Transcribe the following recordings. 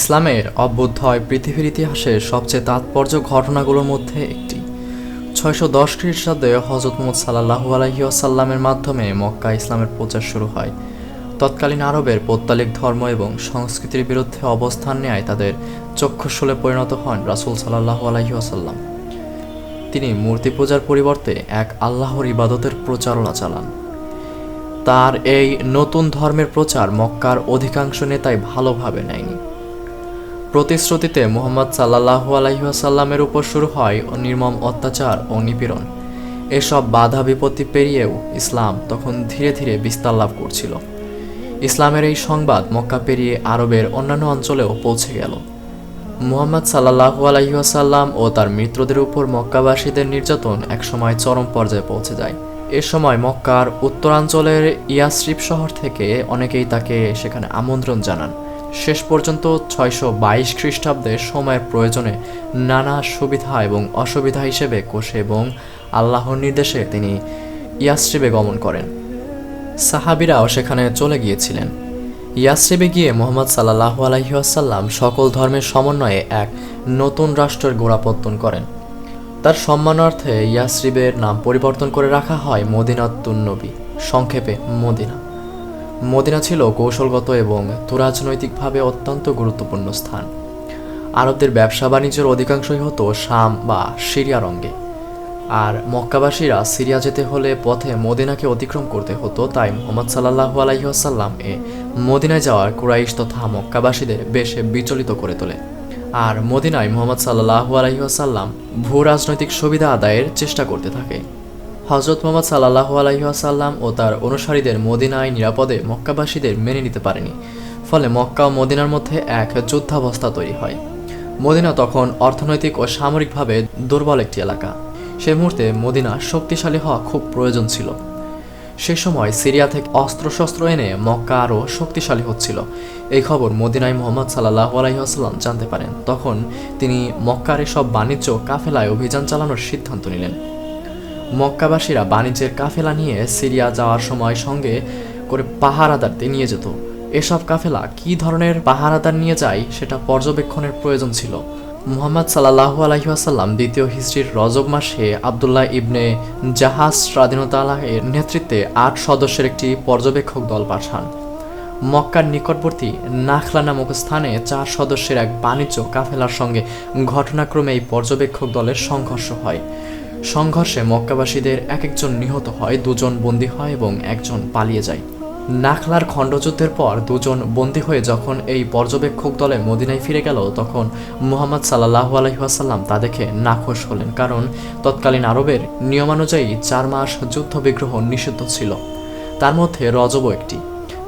ইসলামের অভ্যুদয় পৃথিবীর ইতিহাসের সবচেয়ে তাৎপর্য ঘটনাগুলোর মধ্যে একটি। ছয়শো দশ খ্রিস্টাব্দে হজরত মোহাম্মদ সাল্লাহু আলহিউসাল্লামের মাধ্যমে মক্কা ইসলামের প্রচার শুরু হয়। তৎকালীন আরবের পৌত্তালিক ধর্ম এবং সংস্কৃতির বিরুদ্ধে অবস্থান নেয় তাদের চক্ষুশূলে পরিণত হন রাসুল সাল্লাহু আলহিউসাল্লাম তিনি মূর্তি পূজার পরিবর্তে এক আল্লাহর ইবাদতের প্রচারণা চালান। তার এই নতুন ধর্মের প্রচার মক্কার অধিকাংশ নেতাই ভালোভাবে নেয়নি। প্রতিশ্রুতিতে মোহাম্মদ সাল্লাহু আলহিহাসাল্লামের উপর শুরু হয় নির্মম অত্যাচার ও নিপীড়ন। এসব বাধা বিপত্তি পেরিয়েও ইসলাম তখন ধীরে ধীরে বিস্তার লাভ করছিল। ইসলামের এই সংবাদ মক্কা পেরিয়ে আরবের অন্যান্য অঞ্চলেও পৌঁছে গেল। মুহাম্মদ সাল্লাহু আলহিহাসাল্লাম ও তার মিত্রদের উপর মক্কাবাসীদের নির্যাতন একসময় চরম পর্যায়ে পৌঁছে যায়। এ সময় মক্কার উত্তরাঞ্চলের ইয়াসরিফ শহর থেকে অনেকেই তাকে সেখানে আমন্ত্রণ জানান। শেষ পর্যন্ত ছয়শো বাইশ খ্রিস্টাব্দে সময়ের প্রয়োজনে নানা সুবিধা এবং অসুবিধা হিসেবে কোষে এবং আল্লাহর নির্দেশে তিনি ইয়াসরিবে গমন করেন। সাহাবিরাও সেখানে চলে গিয়েছিলেন। ইয়াসরিবে গিয়ে মোহাম্মদ সাল্লাহ আলহিহাসাল্লাম সকল ধর্মের সমন্বয়ে এক নতুন রাষ্ট্রের গোড়াপত্তন করেন। তার সম্মানার্থে ইয়াসরিবের নাম পরিবর্তন করে রাখা হয় মদিনাতুন্নবী সংক্ষেপে মদিনা। মদিনা ছিল কৌশলগত এবং তুরাজনৈতিকভাবে অত্যন্ত গুরুত্বপূর্ণ স্থান। আরবদের ব্যবসা বাণিজ্যের অধিকাংশই হতো শাম বা সিরিয়ার অঙ্গে আর মক্কাবাসীরা সিরিয়া যেতে হলে পথে মদিনাকে অতিক্রম করতে হতো, তাই মোহাম্মদ সাল্লাহু আলাইসাল্লাম এ মদিনায় যাওয়ার কুরাইশ তথা মক্কাবাসীদের বেশ বিচলিত করে তোলে। আর মদিনায় মোহাম্মদ সাল্লাহু আলাইসাল্লাম ভূ রাজনৈতিক সুবিধা আদায়ের চেষ্টা করতে থাকে। হজরত মোহাম্মদ সাল্লাহু আলাইসাল্লাম ও তার অনুসারীদের মদিনায় নিরাপদে মক্কাবাসীদের মেনে নিতে পারেনি। ফলে মক্কা ও মদিনার মধ্যে এক যুদ্ধাবস্থা তৈরি হয়। মদিনা তখন অর্থনৈতিক ও সামরিকভাবে দুর্বল একটি এলাকা। সে মুহূর্তে মদিনা শক্তিশালী হওয়া খুব প্রয়োজন ছিল। সে সময় সিরিয়া থেকে অস্ত্রশস্ত্র এনে মক্কা আরও শক্তিশালী হচ্ছিল। এই খবর মদিনায় মোহাম্মদ সাল্লাহ আলাইসাল্লাম জানতে পারেন। তখন তিনি মক্কার এসব বাণিজ্য কাফেলায় অভিযান চালানোর সিদ্ধান্ত নিলেন। মক্কাবাসীরা বাণিজ্যের কাফেলা নিয়ে সিরিয়া যাওয়ার সময় সঙ্গে করে পাহারাদারতে নিয়ে যেত। এসব কাফেলা কী ধরনের পাহারাদার নিয়ে যায় সেটা পর্যবেক্ষণের প্রয়োজন ছিল। মুহাম্মদ সাল্লাহু আলহিহাসাল্লাম দ্বিতীয় হিস্ট্রির রজব মাসে আবদুল্লাহ ইবনে জাহাজ স্বাধীনতা এর নেতৃত্বে আট সদস্যের একটি পর্যবেক্ষক দল পাঠান। মক্কার নিকটবর্তী নাখলা নামক স্থানে চার সদস্যের এক বাণিজ্য কাফেলার সঙ্গে ঘটনাক্রমে এই পর্যবেক্ষক দলের সংঘর্ষ হয়। সংঘর্ষে মক্কাবাসীদের এক একজন নিহত হয়, দুজন বন্দী হয় এবং একজন পালিয়ে যায়। নাখলার খণ্ডযুদ্ধের পর দুজন বন্দী হয়ে যখন এই পর্যবেক্ষক দলে মদিনায় ফিরে গেল, তখন মুহাম্মদ সাল্লাহ আলহিহাসাল্লাম তা দেখে নাখোশ হলেন কারণ তৎকালীন আরবের নিয়মানুযায়ী চার মাস যুদ্ধ বিগ্রহ নিষিদ্ধ ছিল। তার মধ্যে রজবও একটি।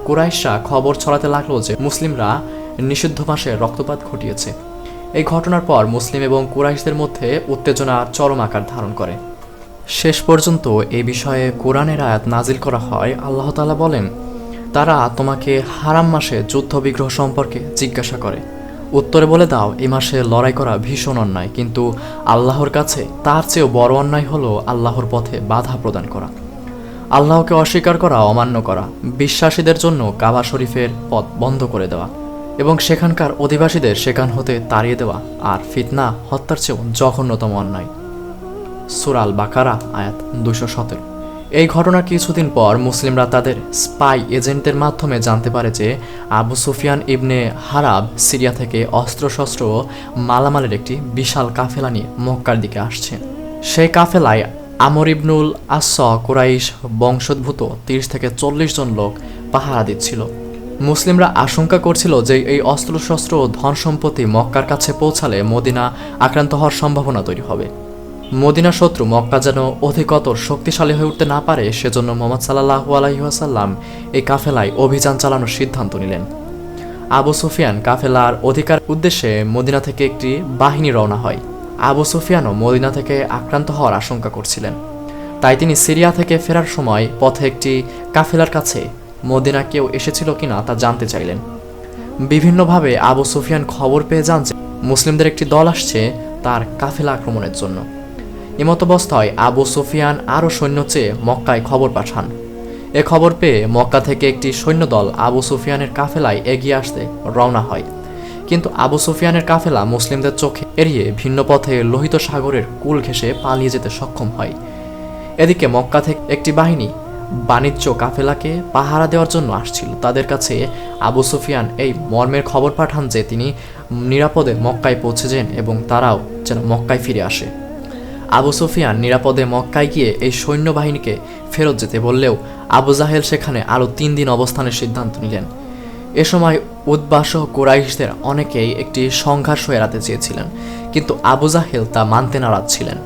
কুরাইশরা খবর ছড়াতে লাগল যে, মুসলিমরা নিষিদ্ধ মাসে রক্তপাত ঘটিয়েছে। এই ঘটনার পর মুসলিম এবং কুরাইশদের মধ্যে উত্তেজনা চরম আকার ধারণ করে। শেষ পর্যন্ত এ বিষয়ে কোরআনের আয়াত নাজিল করা হয়, আল্লাহ তালা বলেন, তারা তোমাকে হারাম মাসে যুদ্ধ বিগ্রহ সম্পর্কে জিজ্ঞাসা করে। উত্তরে বলে দাও, এ মাসে লড়াই করা ভীষণ অন্যায়, কিন্তু আল্লাহর কাছে তার চেয়েও বড় অন্যায় হলো আল্লাহর পথে বাধা প্রদান করা। আল্লাহকে অস্বীকার করা, অমান্য করা, বিশ্বাসীদের জন্য কাবা শরীফের পথ বন্ধ করে দেওয়া। এবং সেখানকার অধিবাসীদের সেখান হতে তাড়িয়ে দেওয়া আর ফিতনা, হত্যার চেয়েও জঘন্যতম অন্যায়। সুরাল বাকারা আয়াত দুশো সতেরো। এই ঘটনার কিছুদিন পর মুসলিমরা তাদের স্পাই এজেন্টদের মাধ্যমে জানতে পারে যে Abu Sufyan ibn Harb Syria থেকে অস্ত্রশস্ত্র ও মালামালের একটি বিশাল কাফেলা নিয়ে মক্কার দিকে আসছে সেই কাফেলায় আমর ইবনুল আস কুরাইশ বংশোদ্ভূত তিরিশ থেকে চল্লিশ জন লোক পাহারা দিচ্ছিল। মুসলিমরা আশঙ্কা করছিল যে এই অস্ত্রশস্ত্র ও ধন সম্পত্তি মক্কার কাছে পৌঁছালে মদিনা আক্রান্ত হওয়ার সম্ভাবনা তৈরি হবে। মদিনা শত্রু মক্কা যেন অধিকতর শক্তিশালী হয়ে উঠতে না পারে, সেজন্য মোহাম্মদ সাল্লাহু আলহিহাসাল্লাম এই কাফেলায় অভিযান চালানোর সিদ্ধান্ত নিলেন। আবু সুফিয়ান কাফেলার অধিকার উদ্দেশ্যে মদিনা থেকে একটি বাহিনী রওনা হয়। আবু সুফিয়ানও মদিনা থেকে আক্রান্ত হওয়ার আশঙ্কা করছিলেন। তাই তিনি সিরিয়া থেকে ফেরার সময় পথে একটি কাফেলার কাছে মদিনা কেউ এসেছিল কিনা তা জানতে চাইলেন। বিভিন্নভাবে আবু সুফিয়ান খবর পেয়ে যে মুসলিমদের একটি দল আসছে তার কাফেলা আক্রমণের জন্য। এমতাবস্থায় আবু সুফিয়ান আরও সৈন্য চেয়ে মক্কায় খবর পাঠান। এ খবর পেয়ে মক্কা থেকে একটি সৈন্যদল আবু সুফিয়ানের কাফেলায় এগিয়ে আসতে রওনা হয়। কিন্তু আবু সুফিয়ানের কাফেলা মুসলিমদের চোখে এড়িয়ে ভিন্ন পথে লোহিত সাগরের কুল ঘেঁষে পালিয়ে যেতে সক্ষম হয়। এদিকে মক্কা থেকে একটি বাহিনী বাণিজ্য কাফেলাকে পাহারা দেওয়ার জন্য আসছিল। তাদের কাছে আবু সুফিয়ান এই মর্মের খবর পাঠান যে তিনি নিরাপদে মক্কায় পৌঁছে এবং তারাও যেন মক্কায় ফিরে আসে। আবু সুফিয়ান নিরাপদে মক্কায় গিয়ে এই সৈন্যবাহিনীকে ফেরত যেতে বললেও আবু জাহেল সেখানে আরও তিন দিন অবস্থানের সিদ্ধান্ত নিলেন। এ সময় উদ্বাসহ কোরাইশদের অনেকেই একটি সংঘর্ষ এড়াতে চেয়েছিলেন, কিন্তু আবু জাহেল তা মানতে নারাজ ছিলেন।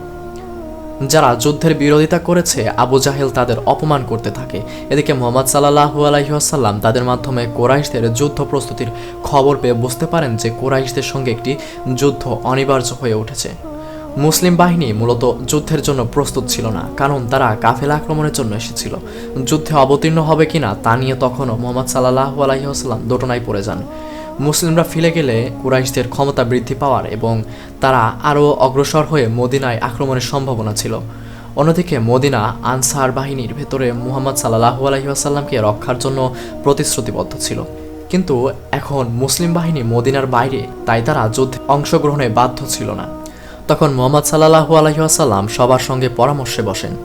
যারা যুদ্ধের বিরোধিতা করেছে, আবু জাহেল তাদের অপমান করতে থাকে। এদিকে মোহাম্মদ সাল্লাহু আলাইসাল্লাম তাদের মাধ্যমে কোরাইশদের যুদ্ধ প্রস্তুতির খবর পেয়ে বুঝতে পারেন যে কোরাইশদের সঙ্গে একটি যুদ্ধ অনিবার্য হয়ে উঠেছে। মুসলিম বাহিনী মূলত যুদ্ধের জন্য প্রস্তুত ছিল না, কারণ তারা কাফেলা আক্রমণের জন্য এসেছিল। যুদ্ধে অবতীর্ণ হবে কিনা তা নিয়ে তখনও মোহাম্মদ সাল্লাহু আলাইসাল্লাম দোটনায় পড়ে যান। মুসলিমরা ফিরে গেলে কুরাইশদের ক্ষমতা বৃদ্ধি পাওয়ার এবং তারা আরও অগ্রসর হয়ে মদিনায় আক্রমণের সম্ভাবনা ছিল। অন্যদিকে মদিনা আনসার বাহিনীর ভেতরে মুহাম্মদ সাল্লাহু আলহিহাসাল্লামকে রক্ষার জন্য প্রতিশ্রুতিবদ্ধ ছিল। কিন্তু এখন মুসলিম বাহিনী মদিনার বাইরে, তাই তারা যুদ্ধে অংশগ্রহণে বাধ্য ছিল না। তখন মোহাম্মদ সাল্লাহু আলহিহাসাল্লাম সবার সঙ্গে পরামর্শে বসেন।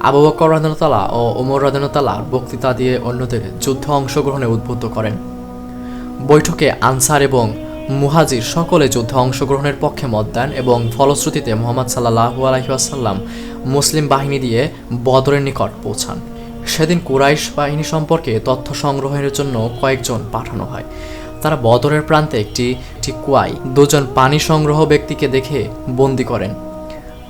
আবু বকর রাজনতালা ও ওমর রাজনতালার বক্তৃতা দিয়ে অন্যদের যুদ্ধে অংশগ্রহণে উদ্বুদ্ধ করেন। বৈঠকে আনসার এবং মুহাজির সকলে যুদ্ধে অংশগ্রহণের পক্ষে মত দেন এবং ফলশ্রুতিতে মোহাম্মদ সাল্লাহু আলহিহাসাল্লাম মুসলিম বাহিনী দিয়ে বদরের নিকট পৌঁছান। সেদিন কুরাইশ বাহিনী সম্পর্কে তথ্য সংগ্রহের জন্য কয়েকজন পাঠানো হয়। তারা বদরের প্রান্তে একটি কুয়ায় দুজন পানি সংগ্রহ ব্যক্তিকে দেখে বন্দি করেন।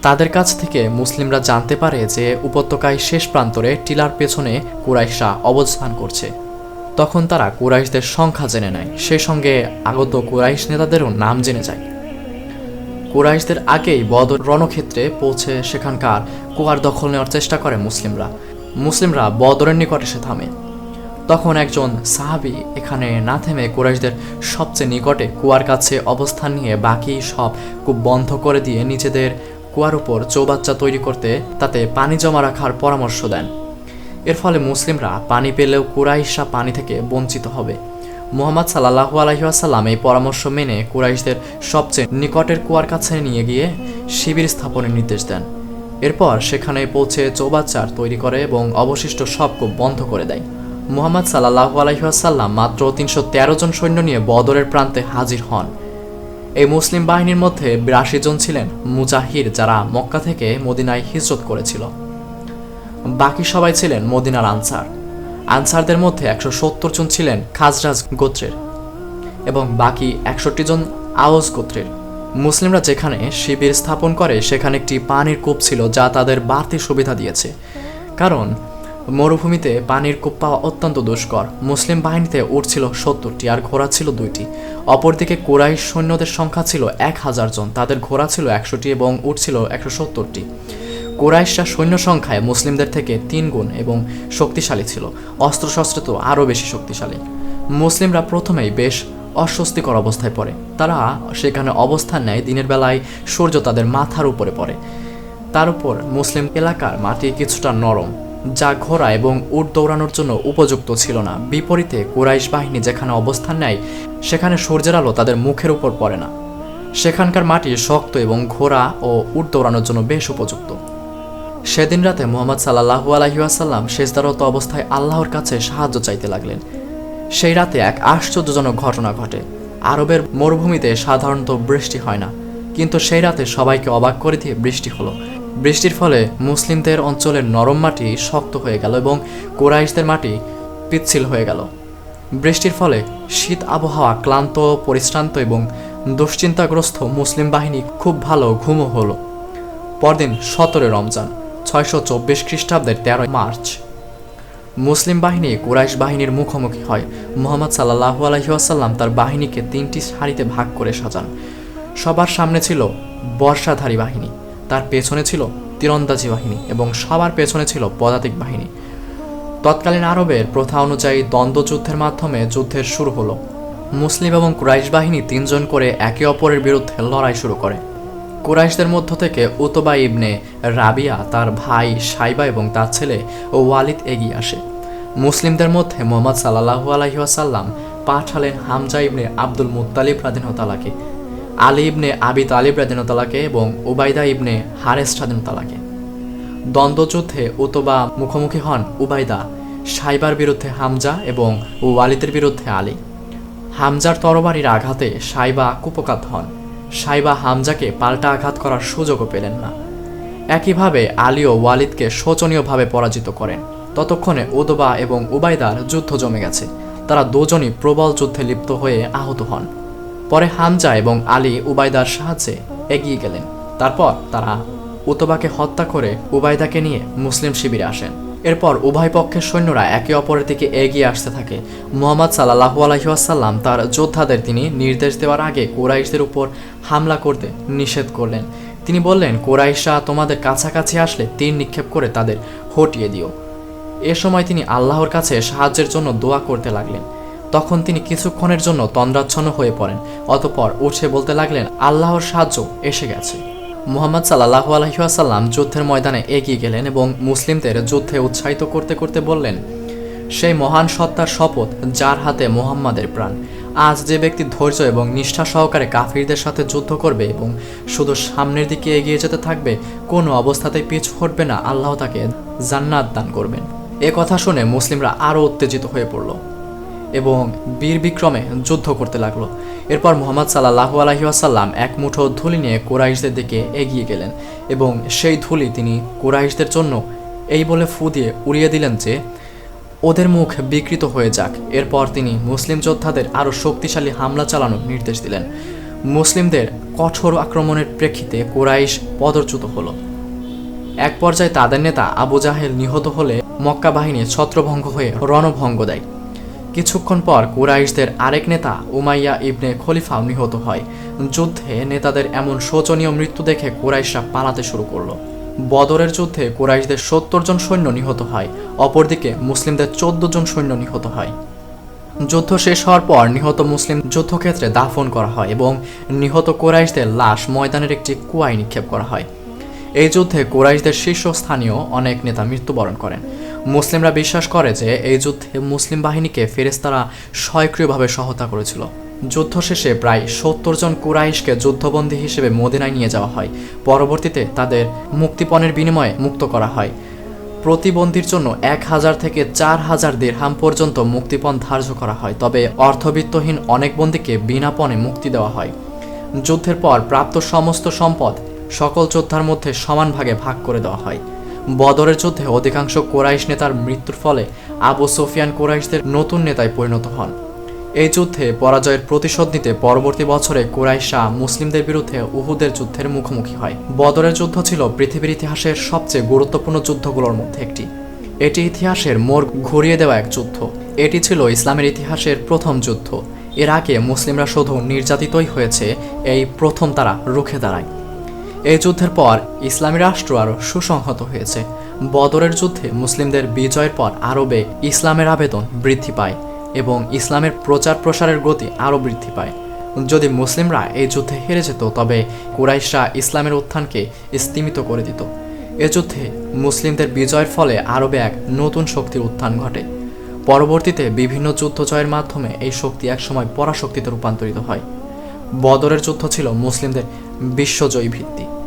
তাদের কাছ থেকে মুসলিমরা জানতে পারে যে উপত্যকায় শেষ প্রান্তরে টিলার পেছনে কুরাইশরা অবস্থান করছে। তখন তারা কুরাইশদের সংখ্যা জেনে নেয়। সেই সঙ্গে আগত কুরাইশ নেতাদেরও নাম জেনে যায়। কুরাইশদের আগেই বদর রণক্ষেত্রে পৌঁছে সেখানকার কুয়ার দখল নেওয়ার চেষ্টা করে মুসলিমরা। মুসলিমরা বদরের নিকট এসে থামে। তখন একজন সাহাবি এখানে না থেমে কুরাইশদের সবচেয়ে নিকটে কুয়ার কাছে অবস্থান নিয়ে বাকি সব কূপ বন্ধ করে দিয়ে নিজেদের কুয়ার উপর চৌবাচ্চা তৈরি করতে তাতে পানি জমা রাখার পরামর্শ দেন। এর ফলে মুসলিমরা পানি পেলেও কুরাইশরা পানি থেকে বঞ্চিত হবে। মোহাম্মদ সাল্লাহু আলহিহাসাল্লাম এই পরামর্শ মেনে কুরাইশদের সবচেয়ে নিকটের কুয়ার কাছে নিয়ে গিয়ে শিবির স্থাপনের নির্দেশ দেন। এরপর সেখানে পৌঁছে চৌবাচ্চার তৈরি করে এবং অবশিষ্ট সব কূপ বন্ধ করে দেয়। মোহাম্মদ সাল্লাহু আলহিহাসাল্লাম মাত্র তিনশো তেরো জন সৈন্য নিয়ে বদরের প্রান্তে হাজির হন। এই মুসলিম বাহিনীর মধ্যে বিরাশি জন ছিলেন মুজাহির যারা মক্কা থেকে মদিনায় হিজরত করেছিল। বাকি সবাই ছিলেন মদিনার আনসার। আনসারদের মধ্যে একশো সত্তর জন ছিলেন খাজরাজ গোত্রের এবং বাকি একষট্টি জন আওয়াজ গোত্রের। মুসলিমরা যেখানে শিবির স্থাপন করে, সেখানে একটি পানির কূপ ছিল যা তাদের বাড়তি সুবিধা দিয়েছে। কারণ মরুভূমিতে পানির কূপ পাওয়া অত্যন্ত দুষ্কর। মুসলিম বাহিনীতে উঠ ছিল সত্তরটি আর ঘোড়া ছিল দুইটি। অপরদিকে কোরাই সৈন্যদের সংখ্যা ছিল এক হাজার জন। তাদের ঘোড়া ছিল একশোটি এবং উঠ ছিল একশো সত্তরটি। কোরাইশরা সৈন্য সংখ্যায় মুসলিমদের থেকে তিন গুণ এবং শক্তিশালী ছিল। অস্ত্রশস্ত্রে তো আরও বেশি শক্তিশালী। মুসলিমরা প্রথমেই বেশ অস্বস্তিকর অবস্থায় পড়ে। তারা সেখানে অবস্থান নেয় দিনের বেলায় সূর্য তাদের মাথার উপরে পড়ে। তার উপর মুসলিম এলাকার মাটি কিছুটা নরম, যা ঘোড়া এবং উট দৌড়ানোর জন্য উপযুক্ত ছিল না। বিপরীতে কুরাইশ বাহিনী যেখানে অবস্থান নেয়, সেখানে সূর্যের আলো তাদের মুখের উপর পড়ে না। সেখানকার মাটি শক্ত এবং ঘোড়া ও উট দৌড়ানোর জন্য বেশ উপযুক্ত। সেদিন রাতে মোহাম্মদ সাল্লাহু আলহিউসাল্লাম শেষদারত অবস্থায় আল্লাহর কাছে সাহায্য চাইতে লাগলেন। সেই রাতে এক আশ্চর্যজনক ঘটনা ঘটে। আরবের মরুভূমিতে সাধারণত বৃষ্টি হয় না, কিন্তু সেই রাতে সবাইকে অবাক করে দিয়ে বৃষ্টি হলো। বৃষ্টির ফলে মুসলিমদের অঞ্চলের নরম মাটি শক্ত হয়ে গেল এবং কোরাইশদের মাটি পিচ্ছিল হয়ে গেল। বৃষ্টির ফলে শীত আবহাওয়া ক্লান্ত, পরিশ্রান্ত এবং দুশ্চিন্তাগ্রস্ত মুসলিম বাহিনী খুব ভালো ঘুমও হলো। পরদিন সতেরো রমজান। ছয়শো চব্বিশ খ্রিস্টাব্দের তেরোই মার্চ। মুসলিম বাহিনী কুরাইশ বাহিনীর মুখোমুখি হয়। মোহাম্মদ সাল্লাহু আলহিহাসাল্লাম তার বাহিনীকে তিনটি সারিতে ভাগ করে সাজান। সবার সামনে ছিল বর্ষাধারী বাহিনী, তার পেছনে ছিল তীরন্দাজি বাহিনী এবং সবার পেছনে ছিল পদাতিক বাহিনী। তৎকালীন আরবের প্রথা অনুযায়ী দ্বন্দ্বযুদ্ধের মাধ্যমে যুদ্ধের শুরু হলো। মুসলিম এবং কুরাইশ বাহিনী তিনজন করে একে অপরের বিরুদ্ধে লড়াই শুরু করে। কুরাইশদের মধ্য থেকে উতবা ইবনে রাবিয়া তার ভাই সাইবা এবং তার ছেলে ওয়ালিদ এগিয়ে আসে। মুসলিমদের মধ্যে মোহাম্মদ সাল্লাহু আলহিহাসাল্লাম পাঠালেন হামজা ইবনে আব্দুল মুত্তালিব রাদিনতালাকে আলী ইবনে আবি তালিব রাদিনতালাকে এবং উবাইদা ইবনে হারেস রাদিনতালাকে দ্বন্দ্বযুদ্ধে উতবা মুখোমুখি হন উবাইদা, সাইবার বিরুদ্ধে হামজা এবং ওয়ালিদের বিরুদ্ধে আলী। হামজার তরবারির আঘাতে সাইবা কুপকাত হন। সাইবা হামজাকে পাল্টা আঘাত করার সুযোগও পেলেন না। একইভাবে আলী ও ওয়ালিদকে শোচনীয়ভাবে পরাজিত করেন। ততক্ষণে উদবা এবং উবাইদার যুদ্ধ জমে গেছে। তারা দুজনই প্রবল যুদ্ধে লিপ্ত হয়ে আহত হন। পরে হামজা এবং আলী উবাইদার সাহায্যে এগিয়ে গেলেন। তারপর তারা উতবাকে হত্যা করে উবাইদাকে নিয়ে মুসলিম শিবিরে আসেন। এরপর উভয় পক্ষের সৈন্যরা একে অপরের দিকে এগিয়ে আসতে থাকে। মোহাম্মদ সাল্লাহু আলহিহাসাল্লাম তার যোদ্ধাদের তিনি নির্দেশ দেওয়ার আগে কোরাইশদের উপর হামলা করতে নিষেধ করলেন। তিনি বললেন, কোরাইশরা তোমাদের কাছাকাছি আসলে তীর নিক্ষেপ করে তাদের হটিয়ে দিও। এ সময় তিনি আল্লাহর কাছে সাহায্যের জন্য দোয়া করতে লাগলেন। তখন তিনি কিছুক্ষণের জন্য তন্দ্রাচ্ছন্ন হয়ে পড়েন, অতপর উঠে বলতে লাগলেন, আল্লাহর সাহায্য এসে গেছে। মুহাম্মদ সাল্লাহ আলহিহাসাল্লাম যুদ্ধের ময়দানে এগিয়ে গেলেন এবং মুসলিমদের যুদ্ধে উৎসাহিত করতে করতে বললেন, সেই মহান সত্তার শপথ যার হাতে মোহাম্মদের প্রাণ। আজ যে ব্যক্তি ধৈর্য এবং নিষ্ঠা সহকারে কাফিরদের সাথে যুদ্ধ করবে এবং শুধু সামনের দিকে এগিয়ে যেতে থাকবে, কোনো অবস্থাতেই পিছু হটবে না। আল্লাহ তাকে জান্নাত দান করবেন। এ কথা শুনে মুসলিমরা আরও উত্তেজিত হয়ে পড়ল এবং বীর বিক্রমে যুদ্ধ করতে লাগল। এরপর মোহাম্মদ সাল্লাহু আলহিহাসাল্লাম এক মুঠো ধুলি নিয়ে কোরাইশদের দিকে এগিয়ে গেলেন এবং সেই ধুলি তিনি কোরাইশদের জন্য এই বলে ফু দিয়ে উড়িয়ে দিলেন যে, ওদের মুখ বিকৃত হয়ে যাক। এরপর তিনি মুসলিম যোদ্ধাদের আরও শক্তিশালী হামলা চালানোর নির্দেশ দিলেন। মুসলিমদের কঠোর আক্রমণের প্রেক্ষিতে কোরাইশ পদচ্যুত হলো। এক পর্যায়ে তাদের নেতা আবু জাহেল নিহত হলে মক্কা বাহিনী ছত্রভঙ্গ হয়ে রণভঙ্গ দেয়। কিছুক্ষণ পর কুরাইশদের আরেক নেতা উমাইয়া ইবনে খলিফাও নিহত হয়। যুদ্ধে নেতাদের এমন শোচনীয় মৃত্যু দেখে কুরাইশরা পালাতে শুরু করল। বদরের যুদ্ধে কুরাইশদের সত্তর জন সৈন্য নিহত হয়, অপরদিকে মুসলিমদের চোদ্দ জন সৈন্য নিহত হয়। যুদ্ধ শেষ হওয়ার পর নিহত মুসলিম যুদ্ধক্ষেত্রে দাফন করা হয় এবং নিহত কোরাইশদের লাশ ময়দানের একটি কুয়ায় নিক্ষেপ করা হয়। এই যুদ্ধে কোরাইশদের শীর্ষস্থানীয় অনেক নেতা মৃত্যুবরণ করেন। মুসলিমরা বিশ্বাস করে যে এই যুদ্ধে মুসলিম বাহিনীকে ফেরেস্তারা স্বয়ক্রিয়ভাবে সহায়তা করেছিল। যুদ্ধ শেষে প্রায় সত্তর জন কুরাইশকে যুদ্ধবন্দী হিসেবে মদিনায় নিয়ে যাওয়া হয়। পরবর্তীতে তাদের মুক্তিপণের বিনিময়ে মুক্ত করা হয়। প্রতিবন্ধীর জন্য এক হাজার থেকে চার হাজার দেড়হাম পর্যন্ত মুক্তিপণ ধার্য করা হয়, তবে অর্থবিত্তহীন অনেক বন্দীকে বিনা পণে মুক্তি দেওয়া হয়। যুদ্ধের পর প্রাপ্ত সমস্ত সম্পদ সকল যোদ্ধার মধ্যে সমান ভাগে ভাগ করে দেওয়া হয়। বদরের যুদ্ধে অধিকাংশ কোরাইশ নেতার মৃত্যুর ফলে আবু সোফিয়ান কোরাইশদের নতুন নেতায় পরিণত হন। এই যুদ্ধে পরাজয়ের প্রতিশোধ নিতে পরবর্তী বছরে কোরাইশা মুসলিমদের বিরুদ্ধে উহুদের যুদ্ধের মুখোমুখি হয়। বদরের যুদ্ধ ছিল পৃথিবীর ইতিহাসের সবচেয়ে গুরুত্বপূর্ণ যুদ্ধগুলোর মধ্যে একটি। এটি ইতিহাসের মোড় ঘুরিয়ে দেওয়া এক যুদ্ধ। এটি ছিল ইসলামের ইতিহাসের প্রথম যুদ্ধ। এর আগে মুসলিমরা শুধু নির্যাতিতই হয়েছে, এই প্রথম তারা রুখে দাঁড়ায়। এই যুদ্ধের পর ইসলামী রাষ্ট্র আরও সুসংহত হয়েছে। বদরের যুদ্ধে মুসলিমদের বিজয়ের পর আরবে ইসলামের আবেদন বৃদ্ধি পায় এবং ইসলামের প্রচার প্রসারের গতি আরও বৃদ্ধি পায়। যদি মুসলিমরা এই যুদ্ধে হেরে যেত, তবে কুরাইশরা ইসলামের উত্থানকে স্তিমিত করে দিত। এ যুদ্ধে মুসলিমদের বিজয়ের ফলে আরবে এক নতুন শক্তির উত্থান ঘটে। পরবর্তীতে বিভিন্ন যুদ্ধ জয়ের মাধ্যমে এই শক্তি একসময় পরাশক্তিতে রূপান্তরিত হয়। বদরের যুদ্ধ ছিল মুসলিমদের বিশ্বজয়ী ভিত্তি।